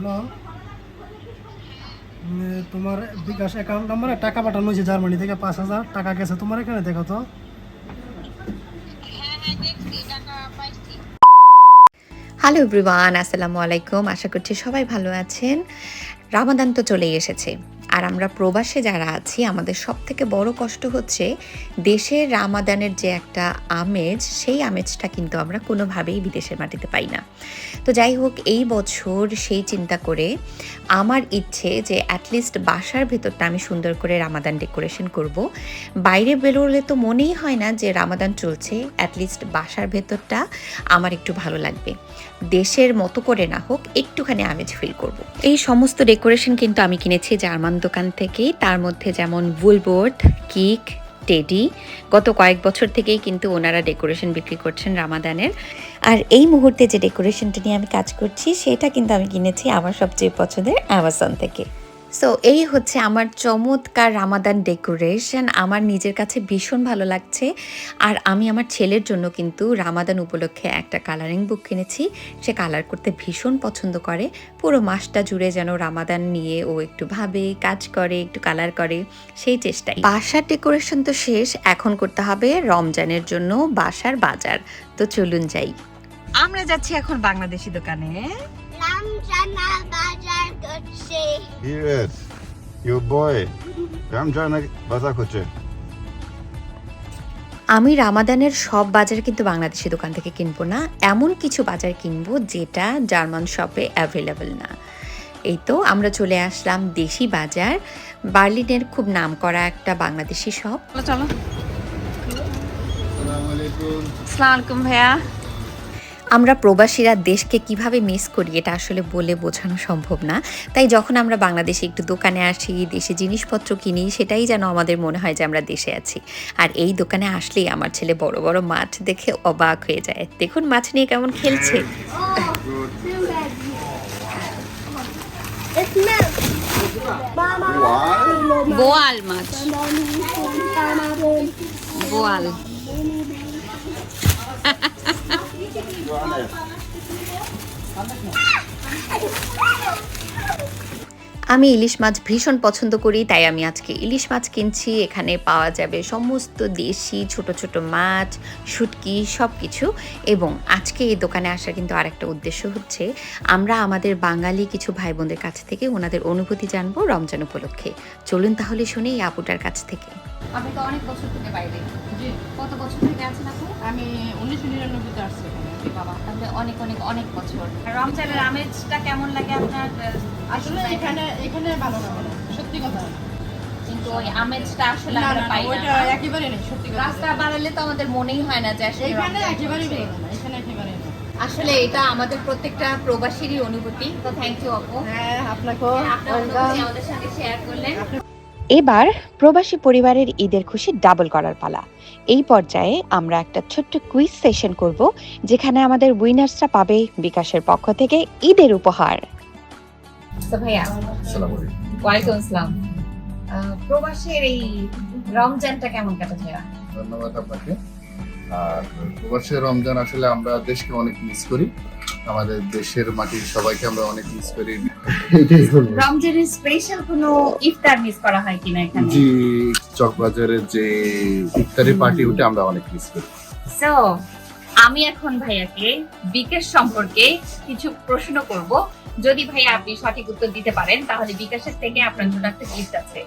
Hello তোমার বিকাশ account নাম্বারে টাকা পাঠানো হয়েছে জার্মানি থেকে পাঁচ হাজার টাকা গেছে। তোমার এখানে দেখো তো। হ্যালো এভরিওয়ান আসসালামু আলাইকুম। আশা করছি সবাই ভালো আছেন। রামাদান তো চলেই এসেছে। আর আমরা প্রবাসে যারা আছি, আমাদের সব থেকে বড় কষ্ট হচ্ছে দেশের রামাদানের যে একটা আমেজ, সেই আমেজটা কিন্তু আমরা কোনোভাবেই বিদেশের মাটিতে পাই না। তো যাই হোক, এই বছর সেই চিন্তা করে আমার ইচ্ছে যে অ্যাটলিস্ট বাসার ভেতরটা আমি সুন্দর করে রামাদান ডেকোরেশন করব। বাইরে বেরোলে তো মনেই হয় না যে রামাদান চলছে অ্যাটলিস্ট বাসার ভেতরটা আমার একটু ভালো লাগবে। দেশের মতো করে না হোক, একটুখানি আমেজ ফিল করব। এই সমস্ত ডেকোরেশন কিন্তু আমি কিনেছি জার্মান দোকান থেকেই। তার মধ্যে যেমন বুলবোর্ড কিক টেডি গত কয়েক বছর থেকেই কিন্তু ওনারা ডেকোরেশন বিক্রি করছেন রামাদানের। আর এই মুহূর্তে যে ডেকোরেশনটা নিয়ে আমি কাজ করছি, সেটা কিন্তু আমি কিনেছি আমার সবচেয়ে পছন্দের অ্যামাজন থেকে। সো এই হচ্ছে আমার চমৎকার রামাদান ডেকোরেশন আমার নিজের কাছে ভীষণ ভালো লাগছে। আর আমি আমার ছেলের জন্য কিন্তু রামাদান উপলক্ষে একটা কালারিং বুক কিনেছি। সে কালার করতে ভীষণ পছন্দ করে। পুরো মাসটা জুড়ে যেন রামাদান নিয়ে ও একটু ভাবে, কাজ করে, একটু কালার করে, সেই চেষ্টাই। বাসার ডেকোরেশন তো শেষ। এখন করতে হবে রমজানের জন্য বাসার বাজার। তো চলুন যাই। আমরা যাচ্ছি এখন বাংলাদেশি দোকানে। রামজানা বাজার Yes, your boy. করছে আমি রামাদানের সব বাজার কিন্তু বাংলাদেশি দোকান থেকে কিনবো না। এমন কিছু বাজার কিনবো যেটা জার্মান শপে অ্যাভেলেবল না। এই তো আমরা চলে আসলাম দেশি বাজার। বার্লিনের খুব নাম করা একটা বাংলাদেশি শপ। চলো আলাইকুম ভাইয়া। আমরা প্রবাসীরা দেশকে কীভাবে মিস করি এটা আসলে বলে বোঝানো সম্ভব না। তাই যখন আমরা বাংলাদেশে একটু দোকানে আসি দেশে জিনিসপত্র কিনি সেটাই যেন আমাদের মনে হয় যে আমরা দেশে আছি। আর এই দোকানে আসলেই আমার ছেলে বড় বড় মাছ দেখে অবাক হয়ে যায়। দেখুন মাছ নিয়ে কেমন খেলছে। বোয়াল মাছ। বোয়াল। আমি ইলিশ মাছ ভীষণ পছন্দ করি তাই আমি আজকে ইলিশ মাছ কিনছি। এখানে পাওয়া যাবে সমস্ত দেশি ছোট ছোট মাছ শুটকি সব কিছু এবং আজকে এই দোকানে আসার কিন্তু আরেকটা উদ্দেশ্য হচ্ছে আমরা আমাদের বাঙালি কিছু ভাই বোনদের কাছ থেকে ওনাদের অনুভূতি জানব রমজান উপলক্ষে। চলুন তাহলে শুনি এই আপুটার কাছ থেকে। আপনি তো অনেক বছর থেকে বাইরে। কত বছর থেকে আছেন আপু? আমি উনিশশো নিরানব্বইতে আসছি। বাবা তাহলে অনেক অনেক অনেক বছর। রমজানের আমেজটা কেমন লাগে আপনার আসলে এখানে এখানে ভালো না সত্যি কথা। কিন্তু ওই আমেজটা আসলে আমরা না না, পাই একেবারে নেই সত্যি কথা। রাস্তা বাড়ালে তো আমাদের মনেই হয় না যে আসলে এখানে এখানে এটা আমাদের প্রত্যেকটা প্রবাসীরই অনুভূতি। তো থ্যাংক ইউ আপু হ্যাঁ আপনাকেও আপনার অনুভূতি আমাদের সঙ্গে শেয়ার করলেন। এবার প্রবাসী পরিবারের ঈদের খুশি ডাবল করার পালা। এই পর্যায়ে আমরা একটা ছোট্ট কুইজ সেশন করব যেখানে আমাদের উইনার্সরা পাবে বিকাশের পক্ষ থেকে ঈদের উপহার। তো ভাইয়া ওয়ালাইকুম আসসালাম। প্রবাসের এই রমজানটা কেমন কাটে ভাইয়া ধন্যবাদ আপনাকে। আর প্রবাসী রমজান আসলে আমরা দেশকে অনেক মিস করি। আমাদের দেশের মাটির সবাইকে আমরা অনেক মিস করি। এটাই বলব। রমজানের স্পেশাল কোনো ইফতার মিস করা হয় কিনা এখানে? জি চকবাজারের যে ইফতারি পার্টি ওটা আমরা অনেক মিস করি। সো আমি এখন ভাইয়াকে বিকাশ সম্পর্কে কিছু প্রশ্ন করব। যদি ভাইয়া আপনি সঠিক উত্তর দিতে পারেন তাহলে বিকাশের থেকে আপনার জন্য একটা গিফট আছে।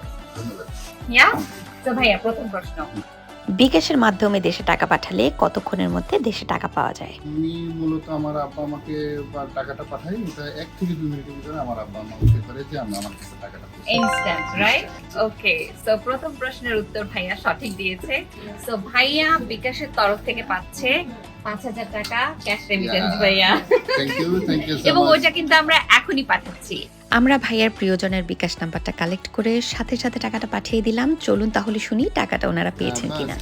ইয়া তো ভাইয়া প্রথম প্রশ্ন। বিকাশের মাধ্যমে দেশে টাকা পাঠালে কতক্ষণের মধ্যে দেশে টাকা পাওয়া যায়? আমি মূলত আমার আব্বা আমাকে টাকাটা পাঠাই এটা এক থেকে দুই মিনিটের ভিতরে আমার আব্বা আমাকে করে যে আমি আমার কাছে টাকাটা ইনস্ট্যান্ট রাইট ওকে সো প্রথম প্রশ্নের উত্তর ভাইয়া সঠিক দিয়েছে। সো ভাইয়া বিকাশের তরফ থেকে পাচ্ছে পাঁচ হাজার টাকা ক্যাশ রেমিটেন্স ভাইয়া। এবং ওইটা কিন্তু আমরা এখনই পাঠাচ্ছি। আমরা ভাইয়ার প্রিয়জনের বিকাশ নাম্বারটা কালেক্ট করে সাথে সাথে টাকাটা পাঠিয়ে দিলাম। চলুন তাহলে শুনি টাকাটা ওনারা পেয়েছেন কিনা।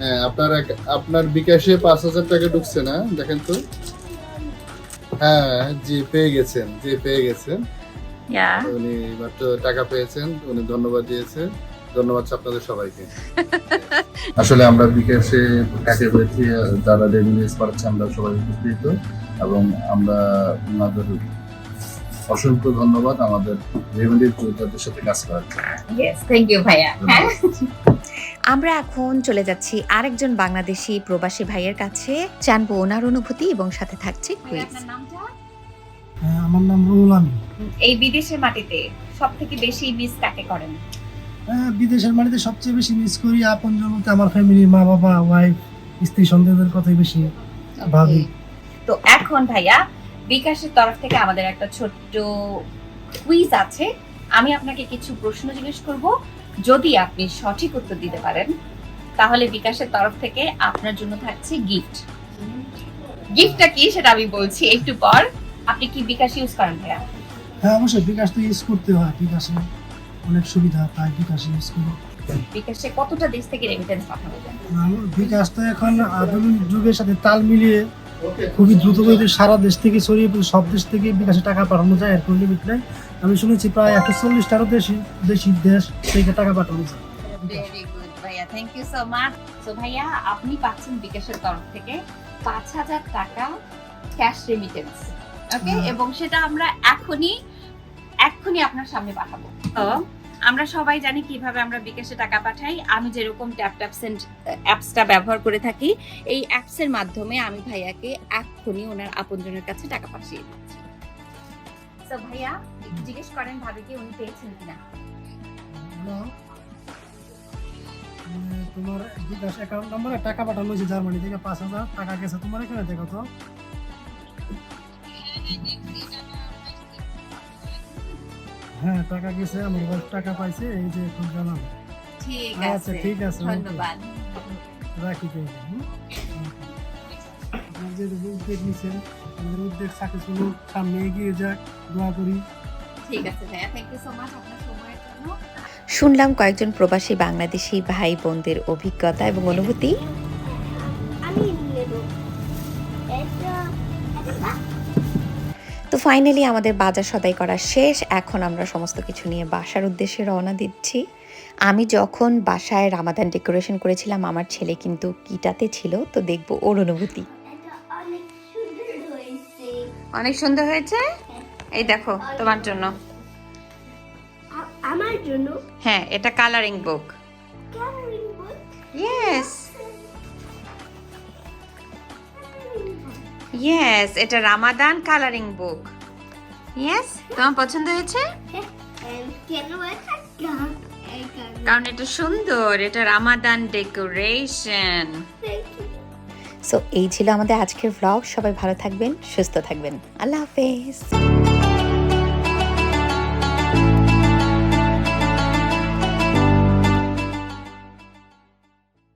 হ্যাঁ আপনার আপনার বিকাশে পাঁচ হাজার টাকা ঢুকছে না? দেখেন তো। হ্যাঁ জি পেয়ে গেছেন জি পেয়ে গেছেন। উনি মাত্র টাকা পেয়েছেন উনি ধন্যবাদ দিয়েছে ধন্যবাদ আপনাদের সবাইকে। আসলে আমরা বিকাশে কাকে পেয়েছি যারা রেভিনিউজ পাচ্ছে আমরা সবাই উপকৃত এবং আমরা ওনাদের অসংখ্য ধন্যবাদ আমাদের রেমেডির যোদ্ধাদের সাথে কাজ করার জন্য। থ্যাংক ইউ ভাইয়া। হ্যাঁ আমরা এখন চলে যাচ্ছি আরেকজন বাংলাদেশি প্রবাসী ভাইয়ের কাছে। জানব ওনার অনুভূতি এবং সাথে থাকছে কুইজ হ্যাঁ, আমার নাম রুহুল আমিন। এই বিদেশের মাটিতে সব থেকে বেশি মিস কাকে করেন? বিদেশের মাটিতে সবচেয়ে বেশি মিস করি আপন বলতে আমার ফ্যামিলি মা বাবা ওয়াইফ স্ত্রী সন্তানদের কথাই বেশি ভাবি। তো এখন ভাইয়া বিকাশের তরফ থেকে আমাদের একটা ছোট্ট কুইজ আছে। আমি আপনাকে কিছু প্রশ্ন জিজ্ঞেস করব। যদি আপনি সঠিক উত্তর দিতে পারেন তাহলে বিকাশের তরফ থেকে আপনার জন্য থাকছে গিফট গিফটটা কি সেটা আমি বলছি একটু পর। আপনি কি বিকাশ ইউজ করেন ভাইয়া? হ্যাঁ অবশ্যই বিকাশ তো ইউজ করতে হয় বিকাশে। অনেক সুবিধা তাই বিকাশ ইউজ করি। বিকাশে কতটা দেশ থেকে রেমিটেন্স পাঠানো যায়? বিকাশ তো এখন আধুনিক যুগের সাথে তাল মিলিয়ে খুবই দ্রুত গতিতে সারা দেশ থেকে ছড়িয়ে পড়ে সব দেশ থেকে বিকাশে টাকা পাঠানো যায় এর কোনো লিমিট নাই। আমি শুনেছি প্রায় একশো চল্লিশটারও বেশি দেশি দেশ থেকে টাকা পাঠানো যায়। ভেরি গুড ভাইয়া thank you so much so ভাইয়া আপনি পাচ্ছেন বিকাশের তরফ থেকে পাঁচ হাজার টাকা ক্যাশ রেমিটেন্স ওকে এবং সেটা আমরা এখনই এক্ষুনি আপনার সামনে পাঠাবো। তো আমরা সবাই জানি কীভাবে আমরা বিকাশে টাকা পাঠাই। আমি যেরকম ট্যাপ ট্যাপ সেন্ড অ্যাপসটা ব্যবহার করে থাকি এই অ্যাপসের মাধ্যমে আমি ভাইয়াকে এক্ষুনি ওনার আপনজনের কাছে টাকা পাঠিয়ে দিচ্ছি। তো ভাইয়া জিজ্ঞেস করেন ভাবে কি উনি পেয়েছেন কিনা। মানে তোমার বিকাশ অ্যাকাউন্ট নাম্বারে টাকা পাঠানো হয়েছে জার্মানি থেকে পাঁচ হাজার টাকা গেছে তোমার এখানে দেখো তো। হ্যাঁ টাকা গেছে আমার wife টাকা পাইছে এই যে এখন জানাব। ঠিক আচ্ছা, আছে ঠিক আছে. ধন্যবাদ। রাখি? আপনার যে উদ্যোগ নিচ্ছেন আমাদের উদ্যোগ সাকসেসফুল সামনে এগিয়ে যাক দোয়া করি। ঠিক আছে ভাইয়া থ্যাংক ইউ সো মাচ আপনার সময়ের জন্য। শুনলাম কয়েকজন প্রবাসী বাংলাদেশি ভাই বোনদের অভিজ্ঞতা এবং অনুভূতি। তো ফাইনালি আমাদের বাজার সদাই করা শেষ। এখন আমরা সমস্ত কিছু নিয়ে বাসার উদ্দেশ্যে রওনা দিচ্ছি। আমি যখন বাসায় রামাদান ডেকোরেশন করেছিলাম আমার ছেলে কিন্তু কিটাতে ছিল তো দেখব ওর অনুভূতি। অনেক সুন্দর হয়েছে? অনেক সুন্দর হয়েছে এই দেখো তোমার জন্য। আমার জন্য? হ্যাঁ এটা কালারিং বুক ইয়েস এটা রামাদান কালারিং বুক ইয়েস তোমার পছন্দ হয়েছে? কারণ এটা সুন্দর, এটা রামাদান ডেকোরেশন. সো এই ছিল আমাদের আজকের ব্লগ সবাই ভালো থাকবেন, সুস্থ থাকবেন। আল্লাহ হাফেজ।